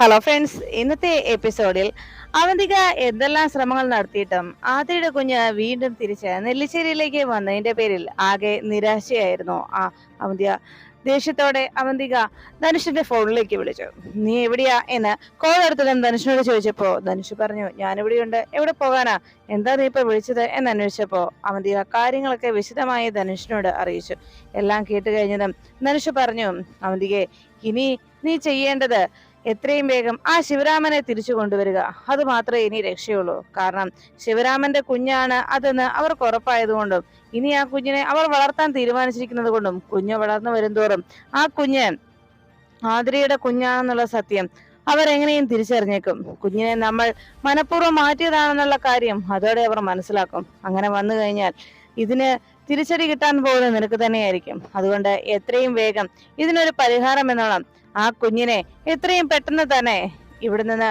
Hello friends ഇന്നത്തെ എപ്പിസോഡിൽ അവന്തിക എന്തെല്ലാം ശ്രമങ്ങൾ നടത്തിയിട്ടും ആതിരയുടെ കുഞ്ഞ് വീണ്ടും തിരിച്ച് നെല്ലിശ്ശേരിയിലേക്ക് വന്നതിന്റെ പേരിൽ ആകെ നിരാശയായിരുന്നു. ആ അവന്തിക ദേഷ്യത്തോടെ അവന്തിക ധനുഷിന്റെ ഫോണിലേക്ക് വിളിച്ചു. നീ എവിടെയാ? എന്ന് കോൾ എടുത്തതും ധനുഷിനോട് ചോദിച്ചപ്പോ ധനുഷ് പറഞ്ഞു ഞാൻ ഇവിടെയുണ്ട് എവിടെ പോകാനാ? എന്താ നീ ഇപ്പൊ വിളിച്ചത്? എന്ന് അന്വേഷിച്ചപ്പോ അവന്തിക കാര്യങ്ങളൊക്കെ വിശദമായി ധനുഷിനോട് അറിയിച്ചു. എല്ലാം കേട്ട് കഴിഞ്ഞതും ധനുഷ് പറഞ്ഞു അവന്തികെ ഇനി നീ ചെയ്യേണ്ടത് എത്രയും വേഗം ആ ശിവരാമനെ തിരിച്ചു കൊണ്ടുവരിക. അത് മാത്രമേ ഇനി രക്ഷയുള്ളൂ. കാരണം ശിവരാമന്റെ കുഞ്ഞാണ് അതെന്ന് അവർക്ക് ഉറപ്പായതുകൊണ്ടും ഇനി ആ കുഞ്ഞിനെ അവർ വളർത്താൻ തീരുമാനിച്ചിരിക്കുന്നത് കൊണ്ടും കുഞ്ഞ് വളർന്നു വരുന്തോറും ആ കുഞ്ഞ് ആതിരയുടെ കുഞ്ഞാണെന്നുള്ള സത്യം അവരെങ്ങനെയും തിരിച്ചറിഞ്ഞേക്കും. കുഞ്ഞിനെ നമ്മൾ മനഃപൂർവം മാറ്റിയതാണെന്നുള്ള കാര്യം അതോടെ അവർ മനസ്സിലാക്കും. അങ്ങനെ വന്നു കഴിഞ്ഞാൽ ഇതിന് തിരിച്ചടി കിട്ടാൻ പോകുന്നത് നിനക്ക് തന്നെയായിരിക്കും. അതുകൊണ്ട് എത്രയും വേഗം ഇതിനൊരു പരിഹാരം എന്നോണം ആ കുഞ്ഞിനെ എത്രയും പെട്ടെന്ന് തന്നെ ഇവിടെ നിന്ന്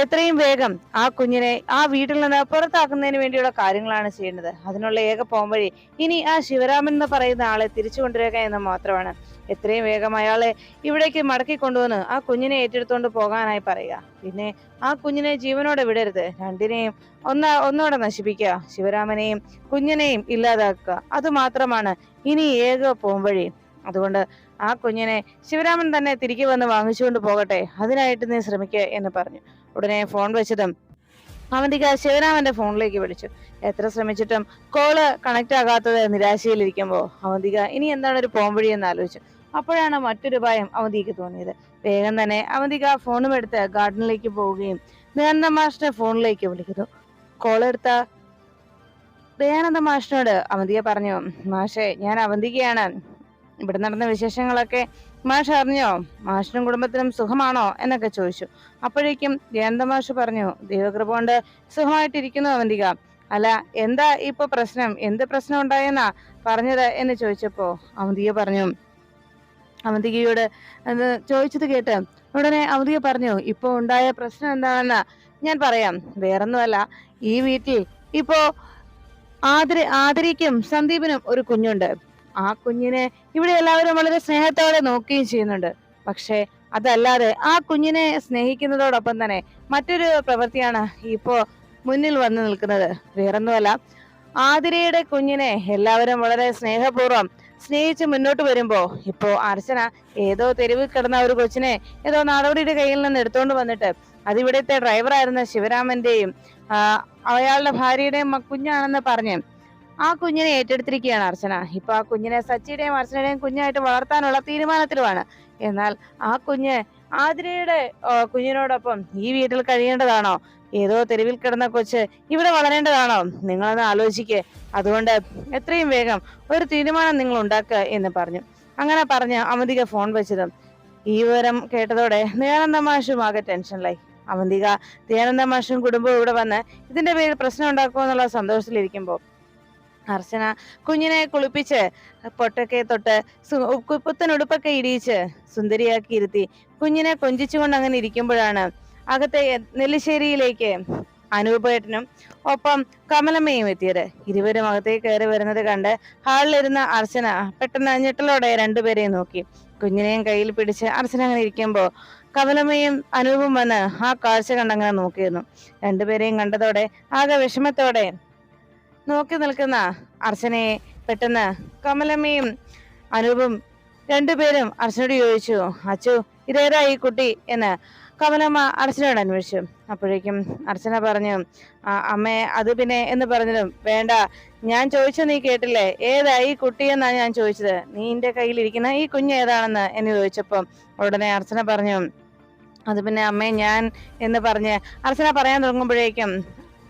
എത്രയും വേഗം ആ കുഞ്ഞിനെ ആ വീട്ടിൽ നിന്ന് പുറത്താക്കുന്നതിന് വേണ്ടിയുള്ള കാര്യങ്ങളാണ് ചെയ്യേണ്ടത് അതിനുള്ള ഏക പോംവഴി ഇനി ആ ശിവരാമൻ എന്ന് പറയുന്ന ആളെ തിരിച്ചു കൊണ്ടുവരിക എന്ന് മാത്രമാണ്. എത്രയും വേഗം അയാളെ ഇവിടേക്ക് മടക്കി കൊണ്ടുവന്ന് ആ കുഞ്ഞിനെ ഏറ്റെടുത്തുകൊണ്ട് പോകാനായി പറയുക. പിന്നെ ആ കുഞ്ഞിനെ ജീവനോടെ വിടരുത്. രണ്ടിനെയും ഒന്ന ഒന്നോടെ നശിപ്പിക്കുക. ശിവരാമനെയും കുഞ്ഞിനെയും ഇല്ലാതാക്കുക. അതുമാത്രമാണ് ഇനി ഏക പോംവഴി അതുകൊണ്ട് ആ കുഞ്ഞിനെ ശിവരാമൻ തന്നെ തിരികെ വന്ന് വാങ്ങിച്ചുകൊണ്ട് പോകട്ടെ അതിനായിട്ട് നീ ശ്രമിക്കുക എന്ന് പറഞ്ഞു. ഉടനെ ഫോൺ വെച്ചതും അവന്തിക ശിവരാമന്റെ ഫോണിലേക്ക് വിളിച്ചു. എത്ര ശ്രമിച്ചിട്ടും കോൾ കണക്ട് ആകാത്തത് നിരാശയിലിരിക്കുമ്പോൾ അവന്തിക ഇനി എന്താണ് ഒരു പോംവഴി എന്ന് ആലോചിച്ചു. അപ്പോഴാണ് മറ്റൊരു ഭയം അവന്തിക്ക് തോന്നിയത്. വേഗം തന്നെ അവന്തിക ഫോണും എടുത്ത് ഗാർഡനിലേക്ക് പോവുകയും ദയാനന്ദ മാഷിന്റെ ഫോണിലേക്ക് വിളിക്കുന്നു. കോൾ എടുത്ത ദയാനന്ദ മാഷിനോട് അവന്തിക പറഞ്ഞു മാഷെ ഞാൻ അവന്തികയാണ്. ഇവിടെ നടന്ന വിശേഷങ്ങളൊക്കെ മാഷ് അറിഞ്ഞോ? മാഷിനും കുടുംബത്തിനും സുഖമാണോ? എന്നൊക്കെ ചോദിച്ചു. അപ്പോഴേക്കും ജയന്ത മാഷ് പറഞ്ഞു ദൈവകൃപ കൊണ്ട് സുഖമായിട്ടിരിക്കുന്നു അവന്തിക. അല്ല എന്താ ഇപ്പൊ പ്രശ്നം? എന്ത് പ്രശ്നം ഉണ്ടായെന്നാ പറഞ്ഞത്? എന്ന് ചോദിച്ചപ്പോ അവന്തിക പറഞ്ഞു അവന്തികയോട് ചോദിച്ചത് കേട്ട് ഉടനെ അവന്തിക പറഞ്ഞു ഇപ്പൊ ഉണ്ടായ പ്രശ്നം എന്താണെന്ന് ഞാൻ പറയാം. വേറൊന്നുമല്ല. ഈ വീട്ടിൽ ഇപ്പോ ആദരി ആദരിക്കും സന്ദീപിനും ഒരു കുഞ്ഞുണ്ട്. ആ കുഞ്ഞിനെ ഇവിടെ എല്ലാവരും വളരെ സ്നേഹത്തോടെ നോക്കുകയും ചെയ്യുന്നുണ്ട്. പക്ഷേ അതല്ലാതെ ആ കുഞ്ഞിനെ സ്നേഹിക്കുന്നതോടൊപ്പം തന്നെ മറ്റൊരു പ്രവൃത്തിയാണ് ഇപ്പോ മുന്നിൽ വന്നു നിൽക്കുന്നത്. വേറൊന്നുമല്ല ആതിരയുടെ കുഞ്ഞിനെ എല്ലാവരും വളരെ സ്നേഹപൂർവം സ്നേഹിച്ച് മുന്നോട്ട് വരുമ്പോ ഇപ്പോ അർച്ചന ഏതോ തെരുവിൽ കിടന്ന ഒരു കൊച്ചിനെ ഏതോ നാടോടിയുടെ കയ്യിൽ നിന്ന് എടുത്തുകൊണ്ട് വന്നിട്ട് അതിവിടുത്തെ ഡ്രൈവറായിരുന്ന ശിവരാമന്റെയും അയാളുടെ ഭാര്യയുടെയും കുഞ്ഞാണെന്ന് പറഞ്ഞ് ആ കുഞ്ഞിനെ ഏറ്റെടുത്തിരിക്കുകയാണ് അർച്ചന. ഇപ്പൊ ആ കുഞ്ഞിനെ സച്ചിയുടെയും അർച്ചനയുടെയും കുഞ്ഞായിട്ട് വളർത്താനുള്ള തീരുമാനത്തിലുമാണ്. എന്നാൽ ആ കുഞ്ഞ് ആതിരയുടെ കുഞ്ഞിനോടൊപ്പം ഈ വീട്ടിൽ കഴിയേണ്ടതാണോ? ഏതോ തെരുവിൽ കിടന്ന കൊച്ച് ഇവിടെ വളരേണ്ടതാണോ? നിങ്ങളൊന്ന് ആലോചിക്ക്. അതുകൊണ്ട് എത്രയും വേഗം ഒരു തീരുമാനം നിങ്ങൾ ഉണ്ടാക്കുക എന്ന് പറഞ്ഞു. അങ്ങനെ പറഞ്ഞ് അവന്തിക ഫോൺ വെച്ചതും ഈ വിവരം കേട്ടതോടെ ദയാനന്ദ മാഷും ആകെ ടെൻഷനിലായി. അവന്തിക ദയാനന്ദ മാഷും കുടുംബവും ഇവിടെ വന്ന് ഇതിന്റെ പേരിൽ പ്രശ്നം ഉണ്ടാക്കുമെന്നുള്ള സന്തോഷത്തിലിരിക്കുമ്പോൾ അർച്ചന കുഞ്ഞിനെ കുളിപ്പിച്ച് പൊട്ടൊക്കെ തൊട്ട് ഉടുപ്പൊക്കെ ഇടിയിച്ച് സുന്ദരിയാക്കി ഇരുത്തി കുഞ്ഞിനെ കൊഞ്ചിച്ചുകൊണ്ട് അങ്ങനെ ഇരിക്കുമ്പോഴാണ് അകത്തെ നെല്ലിശ്ശേരിയിലേക്ക് അനൂപേട്ടനും ഒപ്പം കമലമ്മയും എത്തിയത്. ഇരുവരും അകത്തേക്ക് കയറി വരുന്നത് കണ്ട് ഹാളിലിരുന്ന അർച്ചന പെട്ടെന്ന് ഞെട്ടലോടെ രണ്ടുപേരെയും നോക്കി. കുഞ്ഞിനെയും കയ്യിൽ പിടിച്ച് അർച്ചന അങ്ങനെ ഇരിക്കുമ്പോൾ കമലമ്മയും അനൂപും വന്ന് ആ കാഴ്ച കണ്ടങ്ങനെ നോക്കിയിരുന്നു. രണ്ടുപേരെയും കണ്ടതോടെ ആകെ വിഷമത്തോടെ നോക്കി നിൽക്കുന്ന അർച്ചനയെ പെട്ടെന്ന് കമലമ്മയും അനൂപും രണ്ടുപേരും അർച്ചനയോട് ചോദിച്ചു അച്ചു ഇതേതാ ഈ കുട്ടി? എന്ന് കമലമ്മ അർച്ചനയോട് അന്വേഷിച്ചു. അപ്പോഴേക്കും അർച്ചന പറഞ്ഞു "ആ, അമ്മേ അത് പിന്നെ എന്ന് പറഞ്ഞതും വേണ്ട ഞാൻ ചോദിച്ച നീ കേട്ടില്ലേ? ഏതാ ഈ കുട്ടി എന്നാ ഞാൻ ചോദിച്ചത്? നീന്റെ കയ്യിലിരിക്കുന്ന ഈ കുഞ്ഞ് ഏതാണെന്ന്? എന്ന് ചോദിച്ചപ്പം ഉടനെ അർച്ചന പറഞ്ഞു അത് പിന്നെ അമ്മേ ഞാൻ എന്ന് പറഞ്ഞ് അർച്ചന പറയാൻ തുടങ്ങുമ്പോഴേക്കും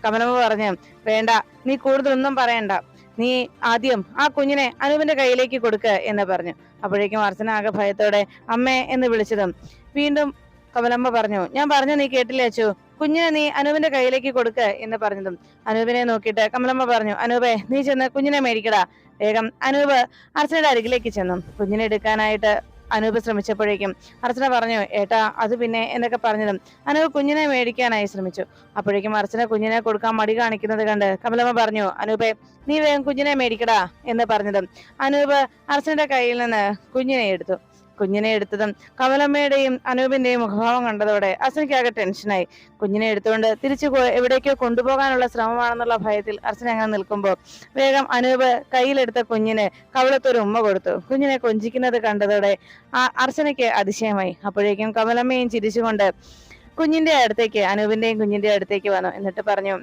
കമലമ്മ പറഞ്ഞു വേണ്ട നീ കൂടുതലൊന്നും പറയണ്ട. നീ ആദ്യം ആ കുഞ്ഞിനെ അനുവിന്റെ കയ്യിലേക്ക് കൊടുക്ക എന്ന് പറഞ്ഞു. അപ്പോഴേക്കും അർച്ചന ആകെ ഭയത്തോടെ അമ്മേ എന്ന് വിളിച്ചതും വീണ്ടും കമലമ്മ പറഞ്ഞു ഞാൻ പറഞ്ഞു നീ കേട്ടില്ലേ അച്ചു? കുഞ്ഞിനെ നീ അനൂപിന്റെ കയ്യിലേക്ക് കൊടുക്ക എന്ന് പറഞ്ഞതും അനൂപിനെ നോക്കിയിട്ട് കമലമ്മ പറഞ്ഞു അനൂപേ നീ ചെന്ന് കുഞ്ഞിനെ മേടിക്കടാ. വേഗം അനൂപ് അർച്ചനയുടെ അരികിലേക്ക് ചെന്നു. കുഞ്ഞിനെ എടുക്കാനായിട്ട് അനൂപ് ശ്രമിച്ചപ്പോഴേക്കും അർച്ചന പറഞ്ഞു ഏട്ടാ അത് പിന്നെ എന്നൊക്കെ പറഞ്ഞതും അനൂപ് കുഞ്ഞിനെ മേടിക്കാനായി ശ്രമിച്ചു. അപ്പോഴേക്കും അർച്ചന കുഞ്ഞിനെ കൊടുക്കാൻ മടി കാണിക്കുന്നത് കണ്ട് കമലമ്മ പറഞ്ഞു അനൂപെ നീ വേഗം കുഞ്ഞിനെ മേടിക്കടാ എന്ന് പറഞ്ഞതും അനൂപ് അർച്ചനയുടെ കയ്യിൽ നിന്ന് കുഞ്ഞിനെ എടുത്തു. കുഞ്ഞിനെ എടുത്തതും കമലമ്മയുടെയും അനൂപിന്റെയും മുഖഭാവം കണ്ടതോടെ അർച്ചനയ്ക്കാകെ ടെൻഷനായി. കുഞ്ഞിനെ എടുത്തുകൊണ്ട് തിരിച്ചു എവിടേക്കോ കൊണ്ടുപോകാനുള്ള ശ്രമമാണെന്നുള്ള ഭയത്തിൽ അർച്ചന അങ്ങനെ നിൽക്കുമ്പോൾ വേഗം അനൂപ് കയ്യിലെടുത്ത കുഞ്ഞിന് കവളത്തൊരു ഉമ്മ കൊടുത്തു. കുഞ്ഞിനെ കൊഞ്ചിക്കുന്നത് കണ്ടതോടെ അർച്ചനയ്ക്ക് അതിശയമായി. അപ്പോഴേക്കും കമലമ്മയും ചിരിച്ചുകൊണ്ട് കുഞ്ഞിന്റെ അടുത്തേക്ക് അനൂപിന്റെയും കുഞ്ഞിന്റെ അടുത്തേക്ക് വന്നു. എന്നിട്ട് പറഞ്ഞു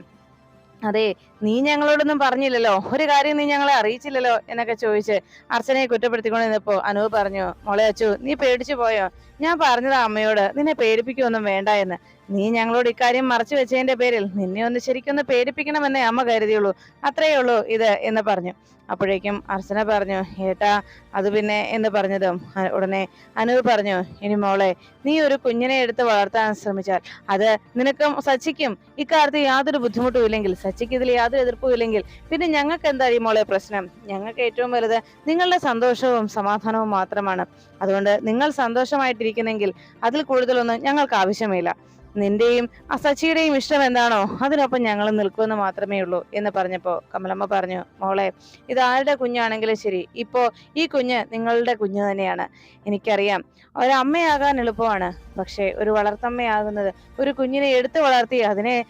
അതെ നീ ഞങ്ങളോടൊന്നും പറഞ്ഞില്ലല്ലോ. ഒരു കാര്യം നീ ഞങ്ങളെ അറിയിച്ചില്ലല്ലോ എന്നൊക്കെ ചോദിച്ച് അർച്ചനയെ കുറ്റപ്പെടുത്തിക്കൊണ്ട് നിന്നപ്പോ പറഞ്ഞു മോളെ അച്ചു നീ പേടിച്ചു പോയോ? ഞാൻ പറഞ്ഞതാ അമ്മയോട്. നിന്നെ പേടിപ്പിക്കൊന്നും വേണ്ട എന്ന്. നീ ഞങ്ങളോട് ഇക്കാര്യം മറച്ചു വെച്ചതിന്റെ പേരിൽ നിന്നെ ഒന്ന് ശരിക്കൊന്ന് പേടിപ്പിക്കണമെന്നേ അമ്മ കരുതിയുള്ളൂ. അത്രയേ ഉള്ളൂ ഇത് എന്ന് പറഞ്ഞു. അപ്പോഴേക്കും അർച്ചന പറഞ്ഞു ഏട്ടാ അത് പിന്നെ എന്ന് പറഞ്ഞതും ഉടനെ അനൂപ് പറഞ്ഞു ഇനി മോളെ നീ ഒരു കുഞ്ഞിനെ എടുത്ത് വളർത്താൻ ശ്രമിച്ചാൽ അത് നിനക്കും സച്ചിക്കും. ഇക്കാര്യത്തിൽ യാതൊരു ബുദ്ധിമുട്ടും ഇല്ലെങ്കിൽ സച്ചിക്ക് ഇതിൽ യാതൊരു എതിർപ്പും ഇല്ലെങ്കിൽ. പിന്നെ ഞങ്ങൾക്ക് എന്താ ഈ മോളെ പ്രശ്നം? ഞങ്ങൾക്ക് ഏറ്റവും വലുത് നിങ്ങളുടെ സന്തോഷവും സമാധാനവും മാത്രമാണ്. അതുകൊണ്ട് നിങ്ങൾ സന്തോഷമായിട്ടിരിക്കുന്നെങ്കിൽ അതിൽ കൂടുതലൊന്നും ഞങ്ങൾക്ക് ആവശ്യമില്ല. നിന്റെയും ആ സച്ചിയുടെയും ഇഷ്ടം എന്താണോ അതിനൊപ്പം ഞങ്ങൾ നിൽക്കുമെന്ന് മാത്രമേ ഉള്ളൂ എന്ന് പറഞ്ഞപ്പോ കമലമ്മ പറഞ്ഞു മോളെ ഇത് ആരുടെ കുഞ്ഞാണെങ്കിലും ശരി. ഇപ്പോ ഈ കുഞ്ഞ് നിങ്ങളുടെ കുഞ്ഞ് തന്നെയാണ്. എനിക്കറിയാം. ഒരമ്മയാകാൻ എളുപ്പമാണ്. പക്ഷേ ഒരു വളർത്തമ്മയാകുന്നത് ഒരു കുഞ്ഞിനെ എടുത്തു വളർത്തി അതിനെ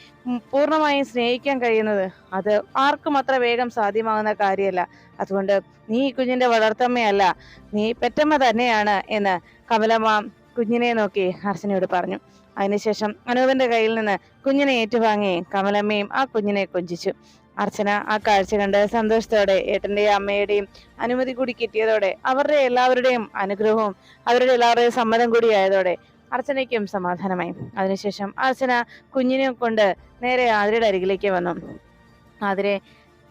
പൂർണമായും സ്നേഹിക്കാൻ കഴിയുന്നത് അത് ആർക്കും അത്ര വേഗം സാധ്യമാകുന്ന കാര്യമല്ല. അതുകൊണ്ട് നീ ഈ കുഞ്ഞിന്റെ വളർത്തമ്മയല്ല നീ പെറ്റമ്മ തന്നെയാണ് എന്ന് കമലമ്മ കുഞ്ഞിനെ നോക്കി അർച്ചനയോട് പറഞ്ഞു. അതിനുശേഷം അനൂപന്റെ കയ്യിൽ നിന്ന് കുഞ്ഞിനെ ഏറ്റുവാങ്ങി കമലമ്മയും ആ കുഞ്ഞിനെ കൊഞ്ചിച്ചു. അർച്ചന ആ കാഴ്ച കണ്ട് സന്തോഷത്തോടെ ഏട്ടന്റെയും അമ്മയുടെയും അനുമതി കൂടി കിട്ടിയതോടെ അവരുടെ എല്ലാവരുടെയും അനുഗ്രഹവും അവരുടെ എല്ലാവരുടെയും സമ്മതം കൂടി ആയതോടെ അർച്ചനയ്ക്കും സമാധാനമായി. അതിനുശേഷം അർച്ചന കുഞ്ഞിനെ കൊണ്ട് നേരെ ആതിരയുടെ അരികിലേക്ക് വന്നു. ആതിരെ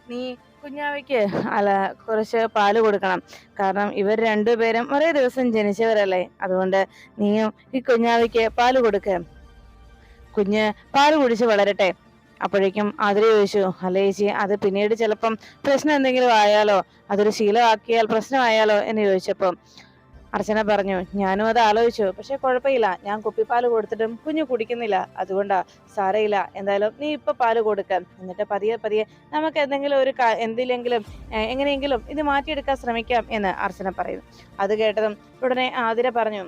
നീ കുഞ്ഞാവയ്ക്ക് അല്ല കുറച്ച് പാൽ കൊടുക്കണം. കാരണം ഇവർ രണ്ടുപേരും ഒരേ ദിവസം ജനിച്ചവരല്ലേ. അതുകൊണ്ട് നീയും ഈ കുഞ്ഞാവയ്ക്ക് പാൽ കൊടുക്ക. കുഞ്ഞ് പാൽ കുടിച്ച് വളരട്ടെ. അപ്പോഴേക്കും ആതിര ചോദിച്ചു അല്ല ചേച്ചി അത് പിന്നീട് ചിലപ്പം പ്രശ്നം എന്തെങ്കിലും ആയാലോ? അതൊരു ശീലമാക്കിയാൽ പ്രശ്നമായാലോ? എന്ന് ചോദിച്ചപ്പം അർച്ചന പറഞ്ഞു ഞാനും അത് ആലോചിച്ചു. പക്ഷെ കുഴപ്പമില്ല. ഞാൻ കുപ്പിപ്പാൽ കൊടുത്തിട്ടും കുഞ്ഞു കുടിക്കുന്നില്ല. അതുകൊണ്ടാ സാരയില്ല എന്തായാലും നീ ഇപ്പൊ പാൽ കൊടുക്ക. എന്നിട്ട് പതിയെ പതിയെ നമുക്ക് എന്തെങ്കിലും ഒരു എന്തിലെങ്കിലും എങ്ങനെയെങ്കിലും ഇത് മാറ്റിയെടുക്കാൻ ശ്രമിക്കാം എന്ന് അർച്ചന പറയുന്നു. അത് കേട്ടതും ഉടനെ ആതിര പറഞ്ഞു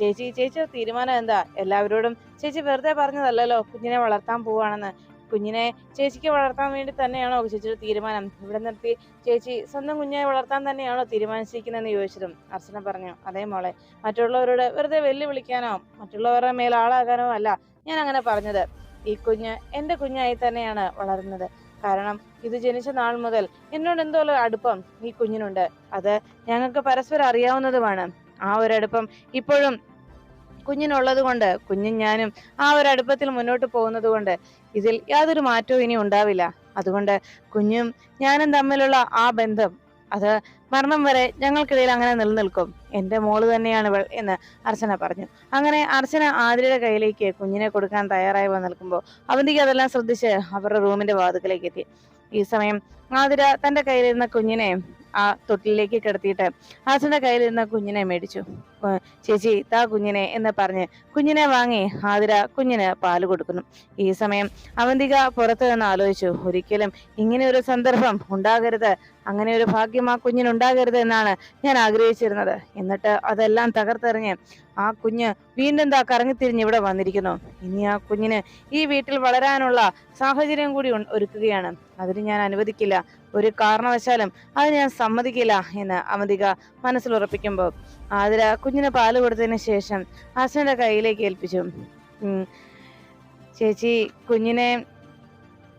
ചേച്ചി ചേച്ചി തീരുമാനം എന്താ? എല്ലാവരോടും ചേച്ചി വെറുതെ പറഞ്ഞതല്ലല്ലോ കുഞ്ഞിനെ വളർത്താൻ പോവാണെന്ന്. കുഞ്ഞിനെ ചേച്ചിക്ക് വളർത്താൻ വേണ്ടി തന്നെയാണോ ചേച്ചിയുടെ തീരുമാനം? ഇവിടെ നിർത്തി ചേച്ചി സ്വന്തം കുഞ്ഞിനെ വളർത്താൻ തന്നെയാണോ തീരുമാനിച്ചിരിക്കുന്നതെന്ന് ചോദിച്ചതും അർച്ചന പറഞ്ഞു അതേ മോളെ മറ്റുള്ളവരോട് വെറുതെ വെല്ലുവിളിക്കാനോ മറ്റുള്ളവരുടെ മേൽ ആളാകാനോ അല്ല ഞാൻ അങ്ങനെ പറഞ്ഞത്. ഈ കുഞ്ഞ് എന്റെ കുഞ്ഞായി തന്നെയാണ് വളരുന്നത് കാരണം ഇത് ജനിച്ച നാൾ മുതൽ എന്നോട് എന്തോ അടുപ്പം ഈ കുഞ്ഞിനുണ്ട്. അത് ഞങ്ങൾക്ക് പരസ്പരം അറിയാവുന്നതുമാണ്. ആ ഒരു അടുപ്പം ഇപ്പോഴും കുഞ്ഞിനുള്ളത് കൊണ്ട് കുഞ്ഞും ഞാനും ആ ഒരു അടുപ്പത്തിൽ മുന്നോട്ട് പോകുന്നത് കൊണ്ട് ഇതിൽ യാതൊരു മാറ്റവും ഇനി ഉണ്ടാവില്ല. അതുകൊണ്ട് കുഞ്ഞും ഞാനും തമ്മിലുള്ള ആ ബന്ധം അത് മരണം വരെ ഞങ്ങൾക്കിടയിൽ അങ്ങനെ നിലനിൽക്കും. എന്റെ മോൾ തന്നെയാണ് ഇവൾ എന്ന് അർച്ചന പറഞ്ഞു. അങ്ങനെ അർച്ചന ആതിരയുടെ കയ്യിലേക്ക് കുഞ്ഞിനെ കൊടുക്കാൻ തയ്യാറായി നിൽക്കുമ്പോൾ അവന്തിക്ക് അതെല്ലാം ശ്രദ്ധിച്ച് അവരുടെ റൂമിന്റെ വാതുക്കലേക്ക് എത്തി. ഈ സമയം ആതിര തന്റെ കയ്യിലിരുന്ന കുഞ്ഞിനെ ആ തൊട്ടിലേക്ക് കിടത്തിയിട്ട് ഹാസിന്റെ കയ്യിൽ നിന്ന് കുഞ്ഞിനെ മേടിച്ചു. ചേച്ചി താ കുഞ്ഞിനെ എന്ന് പറഞ്ഞ് കുഞ്ഞിനെ വാങ്ങി ആതിര കുഞ്ഞിന് പാൽ കൊടുക്കുന്നു. ഈ സമയം അവന്തിക പുറത്തു നിന്ന് ആലോചിച്ചു ഒരിക്കലും ഇങ്ങനെ ഒരു സന്ദർഭം ഉണ്ടാകരുത്. അങ്ങനെ ഒരു ഭാഗ്യം ആ കുഞ്ഞിനുണ്ടാകരുത് എന്നാണ് ഞാൻ ആഗ്രഹിച്ചിരുന്നത്. എന്നിട്ട് അതെല്ലാം തകർത്തെറിഞ്ഞ് ആ കുഞ്ഞ് വീണ്ടും താ കറങ്ങിത്തിരിഞ്ഞ് ഇവിടെ വന്നിരിക്കുന്നു. ഇനി ആ കുഞ്ഞിന് ഈ വീട്ടിൽ വളരാനുള്ള സാഹചര്യം കൂടി ഒരുക്കുകയാണ്. അതിന് ഞാൻ അനുവദിക്കില്ല. ഒരു കാരണവശാലും അത് ഞാൻ സമ്മതിക്കില്ല എന്ന് അവന്തിക മനസ്സിൽ ഉറപ്പിക്കുമ്പോൾ. ആതിര കുഞ്ഞിന് പാൽ കൊടുത്തതിന് ശേഷം അച്ഛന്റെ കയ്യിലേക്ക് ഏൽപ്പിച്ചു. ചേച്ചി കുഞ്ഞിനെ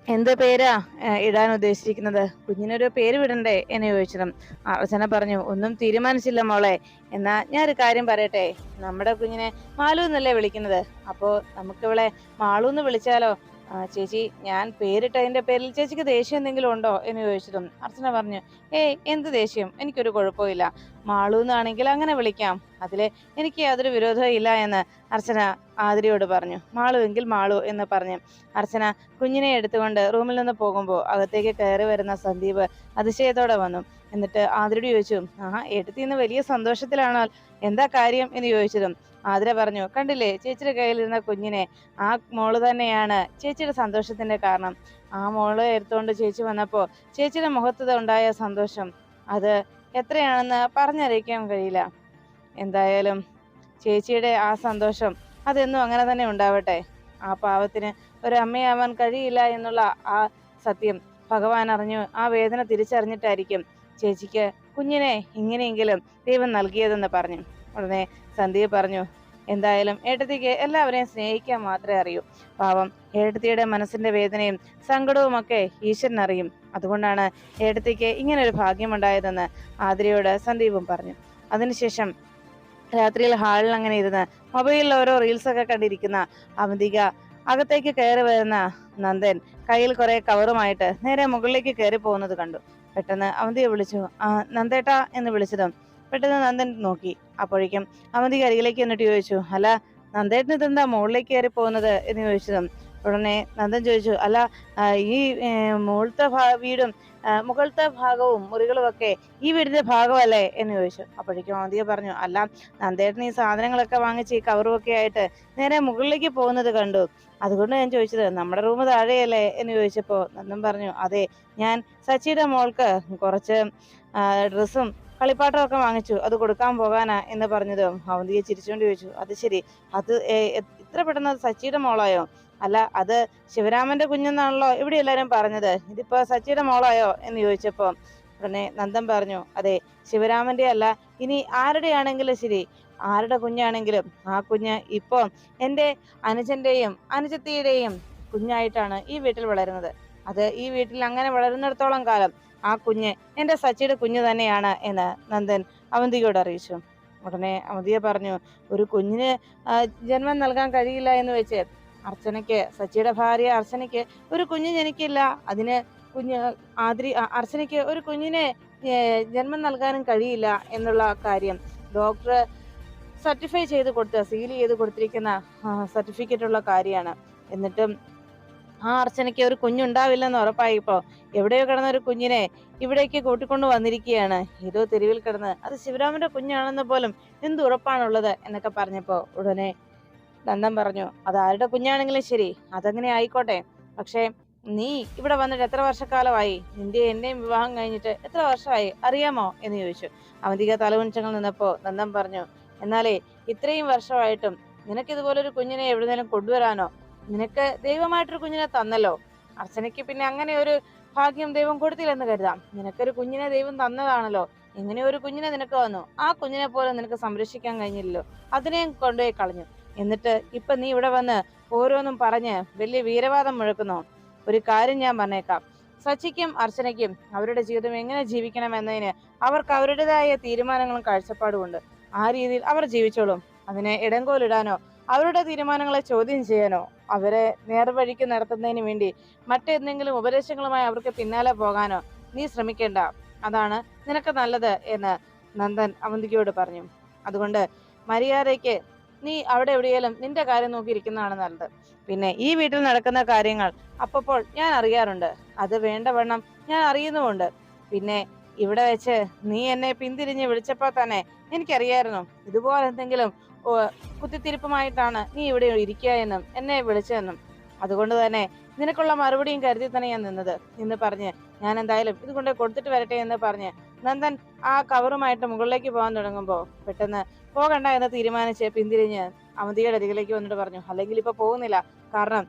എന്ത് പേരാ ഇടാൻ ഉദ്ദേശിച്ചിരിക്കുന്നത്? കുഞ്ഞിനൊരു പേര് വിടണ്ടേ എന്ന് ചോദിച്ചതും. അർച്ചന പറഞ്ഞു ഒന്നും തീരുമാനിച്ചില്ല മോളെ. എന്നാ ഞാൻ ഒരു കാര്യം പറയട്ടെ. നമ്മുടെ കുഞ്ഞിനെ മാലു എന്നല്ലേ വിളിക്കുന്നത്? അപ്പോ നമുക്ക് ഇവളെ മാളു എന്ന് വിളിച്ചാലോ? ആ, ചേച്ചി ഞാൻ പേരിട്ടതിന്റെ പേരിൽ ചേച്ചിക്ക് ദേഷ്യം എന്തെങ്കിലും ഉണ്ടോ എന്ന് ചോദിച്ചതും അർച്ചന പറഞ്ഞു ഏയ് എന്ത് ദേഷ്യം? എനിക്കൊരു കുഴപ്പമില്ല. മാളു എന്നാണെങ്കിൽ അങ്ങനെ വിളിക്കാം. അതിൽ എനിക്ക് യാതൊരു വിരോധവും ഇല്ല എന്ന് അർച്ചന ആതിരയോട് പറഞ്ഞു. മാളു എങ്കിൽ മാളു എന്ന് പറഞ്ഞു. അർച്ചന കുഞ്ഞിനെ എടുത്തുകൊണ്ട് റൂമിൽ നിന്ന് പോകുമ്പോൾ അകത്തേക്ക് കയറി വരുന്ന സന്ദീപ് അതിശയത്തോടെ വന്നു. എന്നിട്ട് ആതിരയോട് ചോദിച്ചു ആ ഏട്ടത്തി ഇന്ന് വലിയ സന്തോഷത്തിലാണോ? എന്താ കാര്യം? എന്ന് ചോദിച്ചതും ആതിര പറഞ്ഞു കണ്ടില്ലേ ചേച്ചിയുടെ കയ്യിലിരുന്ന കുഞ്ഞിനെ ആ മോൾ തന്നെയാണ് ചേച്ചിയുടെ സന്തോഷത്തിന്റെ കാരണം. ആ മോൾ എടുത്തുകൊണ്ട് ചേച്ചി വന്നപ്പോ ചേച്ചിയുടെ മുഖത്ത് ഉണ്ടായ സന്തോഷം. അത് എത്രയാണെന്ന് പറഞ്ഞറിയിക്കാൻ കഴിയില്ല. എന്തായാലും ചേച്ചിയുടെ ആ സന്തോഷം അതെന്നും അങ്ങനെ തന്നെ ഉണ്ടാവട്ടെ. ആ പാവത്തിന് ഒരു അമ്മയാവാൻ കഴിയില്ല എന്നുള്ള ആ സത്യം ഭഗവാൻ അറിഞ്ഞു ആ വേദന തിരിച്ചറിഞ്ഞിട്ടായിരിക്കും ചേച്ചിക്ക് കുഞ്ഞിനെ ഇങ്ങനെയെങ്കിലും ദൈവം നൽകിയതെന്ന് പറഞ്ഞു. ഉടനെ സന്ധ്യ പറഞ്ഞു എന്തായാലും ഏട്ടത്തിക്ക് എല്ലാവരെയും സ്നേഹിക്കാൻ മാത്രമേ അറിയൂ. പാവം ഏട്ടത്തിയുടെ മനസ്സിന്റെ വേദനയും സങ്കടവും ഒക്കെ ഈശ്വരൻ അറിയും. അതുകൊണ്ടാണ് ഏട്ടത്തിക്ക് ഇങ്ങനെ ഒരു ഭാഗ്യമുണ്ടായതെന്ന് ആതിരയോട് സന്ദീപും പറഞ്ഞു. അതിനുശേഷം രാത്രിയിൽ ഹാളിൽ അങ്ങനെ ഇരുന്ന് മൊബൈലിൽ ഓരോ റീൽസൊക്കെ കണ്ടിരിക്കുന്ന അവന്തിക അകത്തേക്ക് കയറി വരുന്ന നന്ദൻ കയ്യിൽ കുറെ കവറുമായിട്ട് നേരെ മുകളിലേക്ക് കയറി പോകുന്നത് കണ്ടു. പെട്ടെന്ന് അവന്തിയെ വിളിച്ചു. ആ നന്ദേട്ടാ എന്ന് വിളിച്ചതും പെട്ടെന്ന് നന്ദൻ നോക്കി. അപ്പോഴേക്കും അവന്തി അരികിലേക്ക് എന്നിട്ട് ചോദിച്ചു അല്ല നന്ദേട്ടന് ഇതെന്താ മുകളിലേക്ക് കയറി പോകുന്നത്? എന്ന് ചോദിച്ചതും ഉടനെ നന്ദൻ ചോദിച്ചു അല്ല ഈ മുകളിലത്തെ വീടും മുകളിലത്തെ ഭാഗവും മുറികളും ഒക്കെ ഈ വീടിന്റെ ഭാഗമല്ലേ എന്ന് ചോദിച്ചു. അപ്പോഴേക്കും മോദിയെ പറഞ്ഞു അല്ല നന്ദേട്ടൻ ഈ സാധനങ്ങളൊക്കെ വാങ്ങിച്ച് ഈ കവറും ഒക്കെ ആയിട്ട് നേരെ മുകളിലേക്ക് പോകുന്നത് കണ്ടു. അതുകൊണ്ട് ഞാൻ ചോദിച്ചത് നമ്മുടെ റൂം താഴെയല്ലേ? എന്ന് ചോദിച്ചപ്പോ നന്ദൻ പറഞ്ഞു അതെ ഞാൻ സച്ചിയുടെ മോൾക്ക് കുറച്ച് ഡ്രസ്സും കളിപ്പാട്ടം ഒക്കെ വാങ്ങിച്ചു. അത് കൊടുക്കാൻ പോകാനാ എന്ന് പറഞ്ഞതും അവന്തിയെ ചിരിച്ചുകൊണ്ട് ചോദിച്ചു അത് ശരി അത് ഇത്ര പെട്ടെന്ന് സച്ചിയുടെ മോളായോ? അല്ല അത് ശിവരാമന്റെ കുഞ്ഞെന്നാണല്ലോ ഇവിടെ എല്ലാവരും പറഞ്ഞത്. ഇതിപ്പോ സച്ചിയുടെ മോളായോ എന്ന് ചോദിച്ചപ്പോ ഉടനെ നന്ദൻ പറഞ്ഞു അതെ ശിവരാമന്റെ അല്ല. ഇനി ആരുടെയാണെങ്കിലും ശരി. ആരുടെ കുഞ്ഞാണെങ്കിലും ആ കുഞ്ഞ് ഇപ്പോ എന്റെ അനുജന്റെയും അനുജത്തിയുടെയും കുഞ്ഞായിട്ടാണ് ഈ വീട്ടിൽ വളരുന്നത്. അത് ഈ വീട്ടിൽ അങ്ങനെ വളരുന്നിടത്തോളം കാലം ആ കുഞ്ഞ് എന്റെ സച്ചിയുടെ കുഞ്ഞു തന്നെയാണ് എന്ന് നന്ദൻ അവന്തികയോട് അറിയിച്ചു. ഉടനെ അവന്തിയെ പറഞ്ഞു ഒരു കുഞ്ഞിന് ജന്മം നൽകാൻ കഴിയില്ല എന്ന് വെച്ച് അർച്ചനയ്ക്ക് സച്ചിയുടെ ഭാര്യ അർച്ചനയ്ക്ക് ഒരു കുഞ്ഞ് ജനിക്കില്ല. അതിന് കുഞ്ഞ് ആദ്രി അർച്ചനയ്ക്ക് ഒരു കുഞ്ഞിനെ ജന്മം നൽകാനും കഴിയില്ല എന്നുള്ള കാര്യം ഡോക്ടർ സർട്ടിഫൈ ചെയ്ത് കൊടുത്ത സീൽ ചെയ്ത് കൊടുത്തിരിക്കുന്ന സർട്ടിഫിക്കറ്റ് ഉള്ള കാര്യമാണ്. എന്നിട്ടും ആ അർച്ചനയ്ക്ക് ഒരു കുഞ്ഞുണ്ടാവില്ലെന്ന് ഉറപ്പായിപ്പോ എവിടെയോ കിടന്ന ഒരു കുഞ്ഞിനെ ഇവിടേക്ക് കൂട്ടിക്കൊണ്ട് വന്നിരിക്കുകയാണ്. ഏതോ തെരുവിൽ കിടന്ന് അത് ശിവരാമന്റെ കുഞ്ഞാണെന്ന് പോലും എന്ത് ഉറപ്പാണുള്ളത് എന്നൊക്കെ പറഞ്ഞപ്പോ ഉടനെ നന്ദൻ പറഞ്ഞു അത് ആരുടെ കുഞ്ഞാണെങ്കിലും ശരി അതങ്ങനെ ആയിക്കോട്ടെ. പക്ഷേ നീ ഇവിടെ വന്നിട്ട് എത്ര വർഷക്കാലമായി? നിന്റെ എന്റെയും വിവാഹം കഴിഞ്ഞിട്ട് എത്ര വർഷമായി? അറിയാമോ? എന്ന് ചോദിച്ചു. അവന്തിക തലകുനിച്ചങ്ങൾ നിന്നപ്പോ നന്ദൻ പറഞ്ഞു എന്നാലേ ഇത്രയും വർഷമായിട്ടും നിനക്ക് ഇതുപോലെ ഒരു കുഞ്ഞിനെ എവിടുന്നേലും കൊണ്ടുവരാനോ? നിനക്ക് ദൈവമായിട്ടൊരു കുഞ്ഞിനെ തന്നല്ലോ. അർച്ചനയ്ക്ക് പിന്നെ അങ്ങനെ ഒരു ഭാഗ്യം ദൈവം കൊടുത്തില്ലെന്ന് കരുതാം. നിനക്കൊരു കുഞ്ഞിനെ ദൈവം തന്നതാണല്ലോ. എങ്ങനെ ഒരു കുഞ്ഞിനെ നിനക്ക് വന്നു ആ കുഞ്ഞിനെ പോലെ നിനക്ക് സംരക്ഷിക്കാൻ കഴിഞ്ഞില്ലല്ലോ. അതിനെയും കൊണ്ടുപോയി കളഞ്ഞു. എന്നിട്ട് ഇപ്പൊ നീ ഇവിടെ വന്ന് ഓരോന്നും പറഞ്ഞ് വലിയ വീരവാദം മുഴക്കുന്നു. ഒരു കാര്യം ഞാൻ പറഞ്ഞേക്കാം. സച്ചിക്കും അർച്ചനയ്ക്കും അവരുടെ ജീവിതം എങ്ങനെ ജീവിക്കണം എന്നതിന് അവർക്ക് അവരുടേതായ തീരുമാനങ്ങളും കാഴ്ചപ്പാടും ഉണ്ട്. ആ രീതിയിൽ അവർ ജീവിച്ചോളും. അതിനെ ഇടങ്കോലിടാനോ അവരുടെ തീരുമാനങ്ങളെ ചോദ്യം ചെയ്യാനോ അവരെ നേർവഴിക്ക് നടത്തുന്നതിന് വേണ്ടി മറ്റെന്തെങ്കിലും ഉപദേശങ്ങളുമായി അവർക്ക് പിന്നാലെ പോകാനോ നീ ശ്രമിക്കേണ്ട. അതാണ് നിനക്ക് നല്ലത് എന്ന് നന്ദൻ അവന്തികയോട് പറഞ്ഞു. അതുകൊണ്ട് മര്യാദയ്ക്ക് നീ അവിടെ എവിടെയെങ്കിലും നിന്റെ കാര്യം നോക്കിയിരിക്കുന്നതാണ് നല്ലത്. പിന്നെ ഈ വീട്ടിൽ നടക്കുന്ന കാര്യങ്ങൾ അപ്പപ്പോൾ ഞാൻ അറിയാറുണ്ട്. അത് വേണ്ടവണ്ണം ഞാൻ അറിയുന്നുമുണ്ട്. പിന്നെ ഇവിടെ വെച്ച് നീ എന്നെ പിന്തിരിഞ്ഞ് വിളിച്ചപ്പോൾ തന്നെ എനിക്കറിയായിരുന്നു. ഇതുപോലെ എന്തെങ്കിലും കുത്തിത്തിരിപ്പുമായിട്ടാണ് നീ ഇവിടെ ഇരിക്കുക എന്നും എന്നെ വിളിച്ചതെന്നും. അതുകൊണ്ട് തന്നെ നിനക്കുള്ള മറുപടിയും കരുതി തന്നെ ഞാൻ നിന്നത്. എന്ന് പറഞ്ഞ് ഞാൻ എന്തായാലും ഇത് കൊണ്ട് കൊടുത്തിട്ട് വരട്ടെ എന്ന് പറഞ്ഞ് നന്ദൻ ആ കവറുമായിട്ട് മുകളിലേക്ക് പോകാൻ തുടങ്ങുമ്പോൾ പെട്ടെന്ന് പോകണ്ട എന്ന് തീരുമാനിച്ച്. പിന്തിരിഞ്ഞ് അവന്തിയുടെ അരികിലേക്ക് വന്നിട്ട് പറഞ്ഞു? അല്ലെങ്കിൽ ഇപ്പൊ പോകുന്നില്ല. കാരണം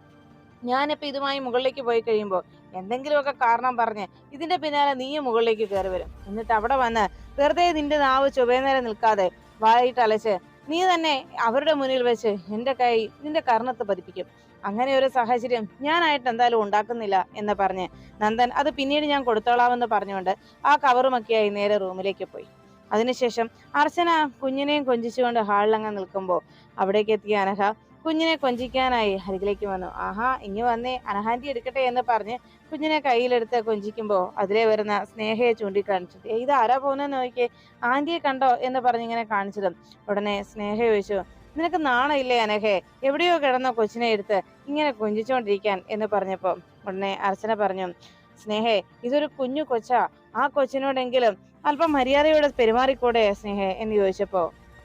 ഞാനിപ്പോ ഇതുമായി മുകളിലേക്ക് പോയി കഴിയുമ്പോൾ എന്തെങ്കിലുമൊക്കെ കാരണം പറഞ്ഞ് ഇതിന്റെ പിന്നാലെ നീയും മുകളിലേക്ക് കയറി വരും. എന്നിട്ട് അവിടെ വന്ന് വെറുതെ നിന്റെ നാവ് ചുവന്നേരെ നിൽക്കാതെ വായിട്ട് അലച്ച് നീ തന്നെ അവരുടെ മുന്നിൽ വെച്ച് എന്റെ കൈ നിന്റെ കർണത്ത് പതിപ്പിക്കും. അങ്ങനെ ഒരു സാഹചര്യം ഞാനായിട്ട് എന്തായാലും ഉണ്ടാക്കുന്നില്ല എന്ന് പറഞ്ഞ് നന്ദൻ അത് പിന്നീട് ഞാൻ കൊടുത്തോളാമെന്ന് പറഞ്ഞുകൊണ്ട് ആ കവറുമൊക്കെയായി നേരെ റൂമിലേക്ക് പോയി. അതിനുശേഷം അർച്ചന കുഞ്ഞിനെയും കൊഞ്ചിച്ചുകൊണ്ട് ഹാളിലങ്ങ് നിൽക്കുമ്പോൾ അവിടേക്ക് എത്തിയ അനഹ കുഞ്ഞിനെ കൊഞ്ചിക്കാനായി അരികിലേക്ക് വന്നു. ആഹാ ഇങ്ങ് വന്നേ അനഹാന്റി എടുക്കട്ടെ എന്ന് പറഞ്ഞ് കുഞ്ഞിനെ കയ്യിലെടുത്ത് കൊഞ്ചിക്കുമ്പോൾ അതിലെ വരുന്ന സ്നേഹയെ ചൂണ്ടിക്കാണിച്ചു. ഇത് ആരാ പോകുന്നതെന്ന് നോക്കിയേ ആന്റിയെ കണ്ടോ എന്ന് പറഞ്ഞ് ഇങ്ങനെ കാണിച്ചതും ഉടനെ സ്നേഹ ചോദിച്ചു. നിനക്ക് നാണയില്ലേ അനഹേ എവിടെയോ കിടന്ന കൊച്ചിനെ എടുത്ത് ഇങ്ങനെ കൊഞ്ചിച്ചുകൊണ്ടിരിക്കാൻ എന്ന് പറഞ്ഞപ്പോൾ ഉടനെ അർച്ചന പറഞ്ഞു. സ്നേഹേ ഇതൊരു കുഞ്ഞു കൊച്ചാ. ആ കൊച്ചിനോടെങ്കിലും അല്പം മര്യാദയോടെ പെരുമാറിക്കൂടെ സ്നേഹ എന്ന് ചോദിച്ചപ്പോ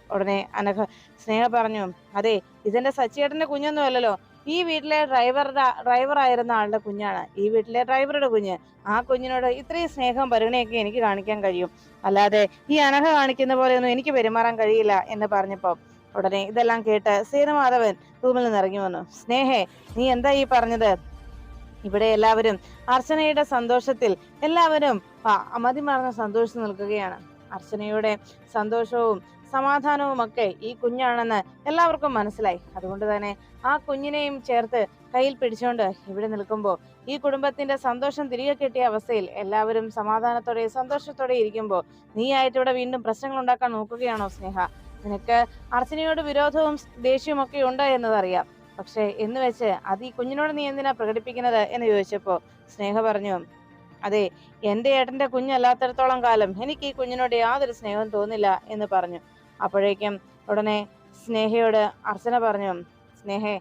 ഉടനെ അനഘ സ്നേഹ പറഞ്ഞു അതെ ഇതെന്റെ സച്ചിയേട്ടന്റെ കുഞ്ഞൊന്നും അല്ലല്ലോ. ഈ വീട്ടിലെ ഡ്രൈവറുടെ ഡ്രൈവറായിരുന്ന ആളുടെ കുഞ്ഞാണ്. ഈ വീട്ടിലെ ഡ്രൈവറുടെ കുഞ്ഞ്. ആ കുഞ്ഞിനോട് ഇത്രയും സ്നേഹം പരിഗണയൊക്കെ എനിക്ക് കാണിക്കാൻ കഴിയും. അല്ലാതെ ഈ അനഘ കാണിക്കുന്ന പോലെയൊന്നും എനിക്ക് പെരുമാറാൻ കഴിയില്ല എന്ന് പറഞ്ഞപ്പോ ഉടനെ ഇതെല്ലാം കേട്ട് സേതുമാധവൻ റൂമിൽ നിന്ന് ഇറങ്ങി വന്നു. സ്നേഹേ നീ എന്താ ഈ പറഞ്ഞത്? ഇവിടെ എല്ലാവരും അർച്ചനയുടെ സന്തോഷത്തിൽ എല്ലാവരും മതിമറന്ന് സന്തോഷം നിൽക്കുകയാണ്. അർച്ചനയുടെ സന്തോഷവും സമാധാനവും ഒക്കെ ഈ കുഞ്ഞാണെന്ന് എല്ലാവർക്കും മനസ്സിലായി. അതുകൊണ്ട് തന്നെ ആ കുഞ്ഞിനെയും ചേർത്ത് കയ്യിൽ പിടിച്ചുകൊണ്ട് ഇവിടെ നിൽക്കുമ്പോൾ ഈ കുടുംബത്തിന്റെ സന്തോഷം തിരികെ കിട്ടിയ അവസ്ഥയിൽ എല്ലാവരും സമാധാനത്തോടെ സന്തോഷത്തോടെ ഇരിക്കുമ്പോൾ നീ ആയിട്ട് ഇവിടെ വീണ്ടും പ്രശ്നങ്ങൾ ഉണ്ടാക്കാൻ നോക്കുകയാണോ സ്നേഹ? നിനക്ക് അർച്ചനയോട് വിരോധവും ദേഷ്യവും ഒക്കെ ഉണ്ട് എന്നതറിയാം. പക്ഷേ എന്ന് വെച്ച് അത് ഈ കുഞ്ഞിനോട് നീ എന്തിനാ പ്രകടിപ്പിക്കുന്നത് എന്ന് ചോദിച്ചപ്പോ സ്നേഹ പറഞ്ഞു അതെ എന്റെ ഏട്ടന്റെ കുഞ്ഞല്ലാത്തടത്തോളം കാലം എനിക്ക് ഈ കുഞ്ഞിനോട് യാതൊരു സ്നേഹം തോന്നില്ല എന്ന് പറഞ്ഞു. അപ്പോഴേക്കും ഉടനെ സ്നേഹയോട് അർച്ചന പറഞ്ഞു സ്നേഹേ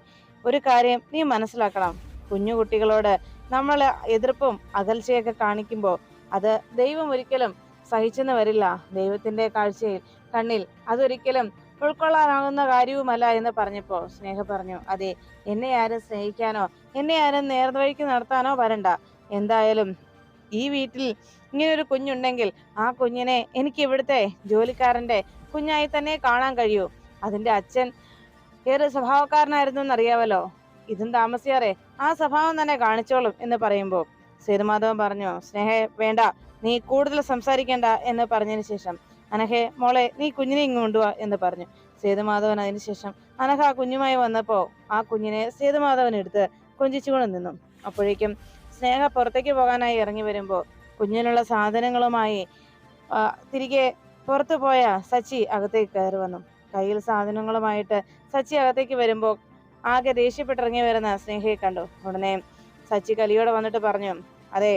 ഒരു കാര്യം നീ മനസ്സിലാക്കണം. കുഞ്ഞു കുട്ടികളോട് നമ്മൾ എതിർപ്പും അകൽച്ചയൊക്കെ കാണിക്കുമ്പോൾ അത് ദൈവം ഒരിക്കലും സഹിച്ചെന്ന് വരില്ല. ദൈവത്തിന്റെ കാഴ്ചയിൽ കണ്ണിൽ അതൊരിക്കലും ഉൾക്കൊള്ളാനാകുന്ന കാര്യവുമല്ല എന്ന് പറഞ്ഞപ്പോ സ്നേഹ പറഞ്ഞു. അതെ എന്നെ ആരും സ്നേഹിക്കാനോ എന്നെ ആരും നേർവഴിക്ക് നടത്താനോ വരണ്ട. എന്തായാലും ഈ വീട്ടിൽ ഇങ്ങനൊരു കുഞ്ഞുണ്ടെങ്കിൽ ആ കുഞ്ഞിനെ എനിക്ക് ഇവിടുത്തെ ജോലിക്കാരന്റെ കുഞ്ഞായി തന്നെ കാണാൻ കഴിയൂ. അതിന്റെ അച്ഛൻ ഏറെ സ്വഭാവക്കാരനായിരുന്നു എന്നറിയാവല്ലോ. ഇതും താമസിയാറെ ആ സ്വഭാവം തന്നെ കാണിച്ചോളും എന്ന് പറയുമ്പോൾ സേതുമാധവൻ പറഞ്ഞു സ്നേഹ വേണ്ട. നീ കൂടുതൽ സംസാരിക്കേണ്ട എന്ന് പറഞ്ഞതിന് ശേഷം അനഹെ മോളെ നീ കുഞ്ഞിനെ ഇങ്ങ് കൊണ്ടുവാ എന്ന് പറഞ്ഞു. സേതുമാധവൻ അതിനുശേഷം അനഹ ആ കുഞ്ഞുമായി വന്നപ്പോ ആ കുഞ്ഞിനെ സേതുമാധവൻ എടുത്ത് കൊഞ്ചിച്ചുകൊണ്ട് നിന്നു. അപ്പോഴേക്കും സ്നേഹ പുറത്തേക്ക് പോകാനായി ഇറങ്ങി വരുമ്പോ കുഞ്ഞിനുള്ള സാധനങ്ങളുമായി തിരികെ പുറത്തു പോയ സച്ചി അകത്തേക്ക് കയറി വന്നു. കയ്യിൽ സാധനങ്ങളുമായിട്ട് സച്ചി അകത്തേക്ക് വരുമ്പോ ആകെ ദേഷ്യപ്പെട്ടിറങ്ങി വരുന്ന സ്നേഹയെ കണ്ടു. ഉടനെ സച്ചി കലിയോടെ വന്നിട്ട് പറഞ്ഞു അതെ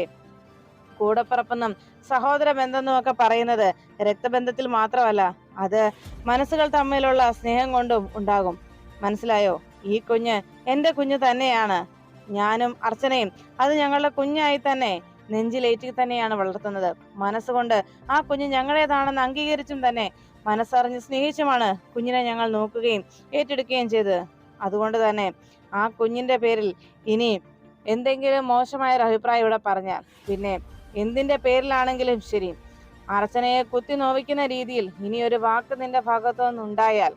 കൂടപ്പിറപ്പെന്നും സഹോദര ബന്ധമെന്നും ഒക്കെ പറയുന്നത് രക്തബന്ധത്തിൽ മാത്രമല്ല അത് മനസ്സുകൾ തമ്മിലുള്ള സ്നേഹം കൊണ്ടും ഉണ്ടാകും. മനസ്സിലായോ? ഈ കുഞ്ഞ് എന്റെ കുഞ്ഞ് തന്നെയാണ്. ഞാനും അർച്ചനയും അത് ഞങ്ങളുടെ കുഞ്ഞായി തന്നെ നെഞ്ചിലേറ്റി തന്നെയാണ് വളർത്തുന്നത്. മനസ്സുകൊണ്ട് ആ കുഞ്ഞ് ഞങ്ങളേതാണെന്ന് അംഗീകരിച്ചും തന്നെ മനസ്സറിഞ്ഞ് സ്നേഹിച്ചുമാണ് കുഞ്ഞിനെ ഞങ്ങൾ നോക്കുകയും ഏറ്റെടുക്കുകയും ചെയ്ത് അതുകൊണ്ട് തന്നെ ആ കുഞ്ഞിന്റെ പേരിൽ ഇനി എന്തെങ്കിലും മോശമായ ഒരു അഭിപ്രായം ഇവിടെ പറഞ്ഞാൽ പിന്നെ എന്തിന്റെ പേരിലാണെങ്കിലും ശരി. അർച്ചനയെ കുത്തി നോവിക്കുന്ന രീതിയിൽ ഇനി ഒരു വാക്ക് നിന്റെ ഭാഗത്തു നിന്നുണ്ടായാൽ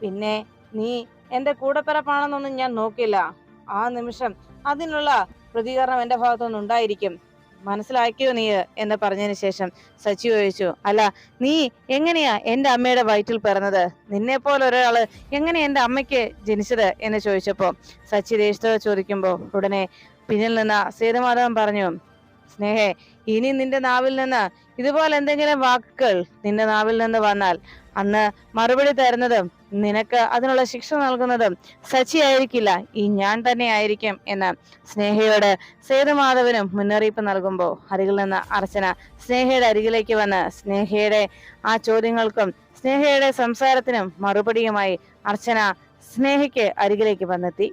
പിന്നെ നീ എന്റെ കൂടപ്പിറപ്പാണെന്നൊന്നും ഞാൻ നോക്കില്ല. ആ നിമിഷം അതിനുള്ള പ്രതികരണം എന്റെ ഭാഗത്തുനിന്ന് ഉണ്ടായിരിക്കും മനസ്സിലാക്കിയോ നീ എന്ന് പറഞ്ഞതിന് ശേഷം സച്ചി ചോദിച്ചു അല്ല നീ എങ്ങനെയാ എന്റെ അമ്മയുടെ വയറ്റിൽ പിറന്നത്? നിന്നെ പോലെ ഒരാൾ എങ്ങനെ എന്റെ അമ്മയ്ക്ക് ജനിച്ചത്? എന്ന് ചോദിച്ചപ്പോ സച്ചി ദേഷ്യത്തോടെ ചോദിക്കുമ്പോ ഉടനെ പിന്നിൽ നിന്ന് സേതുമാധവൻ പറഞ്ഞു സ്നേഹേ ഇനി നിന്റെ നാവിൽ നിന്ന് ഇതുപോലെ എന്തെങ്കിലും വാക്കുകൾ നിന്റെ നാവിൽ നിന്ന് വന്നാൽ അന്ന് മറുപടി തരുന്നതും നിനക്ക് അതിനുള്ള ശിക്ഷ നൽകുന്നതും സച്ചി ആയിരിക്കില്ല ഈ ഞാൻ തന്നെ ആയിരിക്കും എന്ന് സ്നേഹയോട് സേതുമാധവനും മുന്നറിയിപ്പ് നൽകുമ്പോൾ അരികിൽ നിന്ന് അർച്ചന സ്നേഹയുടെ അരികിലേക്ക് വന്ന് സ്നേഹയുടെ ആ ചോദ്യങ്ങൾക്കും സ്നേഹയുടെ സംസാരത്തിനും മറുപടിയുമായി അർച്ചന സ്നേഹയ്ക്ക് അരികിലേക്ക് വന്നെത്തി.